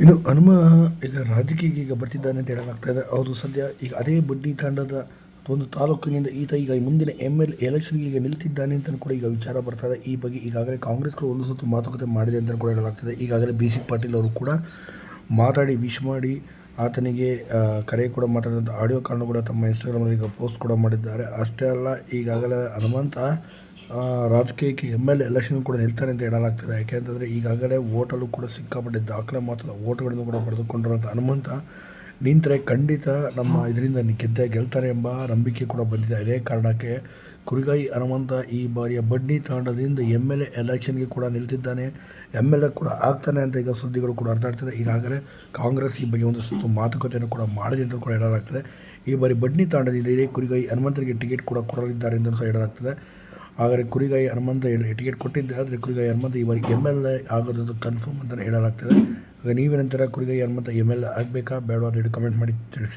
ಇನ್ನು ಹನುಮ ಈಗ ರಾಜಕೀಯ ಈಗ ಬರ್ತಿದ್ದಾನೆ ಅಂತ ಹೇಳಲಾಗ್ತಾ ಇದೆ. ಅವರು ಸದ್ಯ ಈಗ ಅದೇ ಬಡ್ಡಿ ತಾಂಡದ ಒಂದು ತಾಲೂಕಿನಿಂದ ಈತ ಈಗ ಮುಂದಿನ ಎಂ ಎಲ್ ಎಲೆಕ್ಷನ್ಗೆ ಈಗ ನಿಲ್ತಿದ್ದಾನೆ ಅಂತ ಕೂಡ ಈಗ ವಿಚಾರ ಬರ್ತಾ ಇದೆ. ಈ ಬಗ್ಗೆ ಈಗಾಗಲೇ ಕಾಂಗ್ರೆಸ್ಗಳು ಒಂದು ಸುತ್ತು ಮಾತುಕತೆ ಮಾಡಿದೆ ಅಂತ ಕೂಡ ಹೇಳಲಾಗ್ತದೆ. ಈಗಾಗಲೇ ಬಿ ಸಿ ಪಾಟೀಲ್ ಅವರು ಕೂಡ ಮಾತಾಡಿ ವಿಶ್ ಮಾಡಿ ಆತನಿಗೆ ಕರೆ ಕೂಡ ಮಾತಾಡಿದಂಥ ಆಡಿಯೋ ಕಾರಣ ಕೂಡ ತಮ್ಮ ಇನ್ಸ್ಟಾಗ್ರಾಮಲ್ಲಿ ಈಗ ಪೋಸ್ಟ್ ಕೂಡ ಮಾಡಿದ್ದಾರೆ. ಅಷ್ಟೇ ಅಲ್ಲ, ಈಗಾಗಲೇ ಹನುಮಂತ ರಾಜಕೀಯಕ್ಕೆ ಎಂ ಎಲ್ ಎಲೆಕ್ಷನ್ ಕೂಡ ನಿಲ್ತಾನೆ ಅಂತ ಹೇಳಲಾಗ್ತದೆ. ಯಾಕೆಂತಂದರೆ ಈಗಾಗಲೇ ಓಟಲ್ಲೂ ಕೂಡ ಸಿಕ್ಕಾಪಟ್ಟೆ ದಾಖಲೆ ಮಾತ್ರ ಓಟ್ಗಳನ್ನು ಕೂಡ ಪಡೆದುಕೊಂಡಿರುವಂಥ ಹನುಮಂತ ನಿಂತರೆ ಖಂಡಿತ ನಮ್ಮ ಇದರಿಂದ ಗೆದ್ದ ಗೆಲ್ತಾರೆ ಎಂಬ ನಂಬಿಕೆ ಕೂಡ ಬಂದಿದೆ. ಅದೇ ಕಾರಣಕ್ಕೆ ಕುರಿಗಾಯಿ ಹನುಮಂತ ಈ ಬಾರಿಯ ಬಡ್ನಿ ತಾಂಡದಿಂದ ಎಂ ಎಲ್ ಎ ಎಲೆಕ್ಷನ್ಗೆ ಕೂಡ ನಿಲ್ತಿದ್ದಾನೆ. ಎಂ ಎಲ್ ಎ ಕೂಡ ಆಗ್ತಾನೆ ಅಂತ ಈಗ ಸುದ್ದಿಗಳು ಕೂಡ ಹರಿದಾಡ್ತಿದೆ ಈಗಾಗಲೇ ಕಾಂಗ್ರೆಸ್ ಈ ಬಗ್ಗೆ ಒಂದು ಸುತ್ತು ಮಾತುಕತೆಯನ್ನು ಕೂಡ ಮಾಡಿದೆ ಅಂತ ಕೂಡ ಹೇಳಲಾಗ್ತದೆ. ಈ ಬಾರಿ ಬಡ್ನಿ ತಾಂಡದಿಂದ ಇದೇ ಕುರಿಗಾಯಿ ಹನುಮಂತರಿಗೆ ಟಿಕೆಟ್ ಕೂಡ ಕೊಡಲಿದ್ದಾರೆ ಎಂದು ಸಹ ಹೇಳಲಾಗ್ತದೆ. ಆದರೆ ಕುರಿಗಾಯಿ ಹನುಮಂತ ಟಿಕೆಟ್ ಕೊಟ್ಟಿದ್ದೆ, ಆದರೆ ಕುರಿಗಾಯಿ ಹನುಮಂತ ಈ ಬಾರಿ ಎಂ ಎಲ್ ಎ ಆಗೋದು ಕನ್ಫರ್ಮ್ ಅಂತಲೇ ಹೇಳಲಾಗ್ತದೆ. ಆಗ ನೀವೇನಂತೀರ ಕುರಿಗಾಯಿ ಹನುಮಂತ ಎಂ ಎಲ್ ಎ ಆಗಬೇಕಾ ಬೇಡವಾ ಅಂತ ಕಮೆಂಟ್ ಮಾಡಿ ತಿಳಿಸಿ.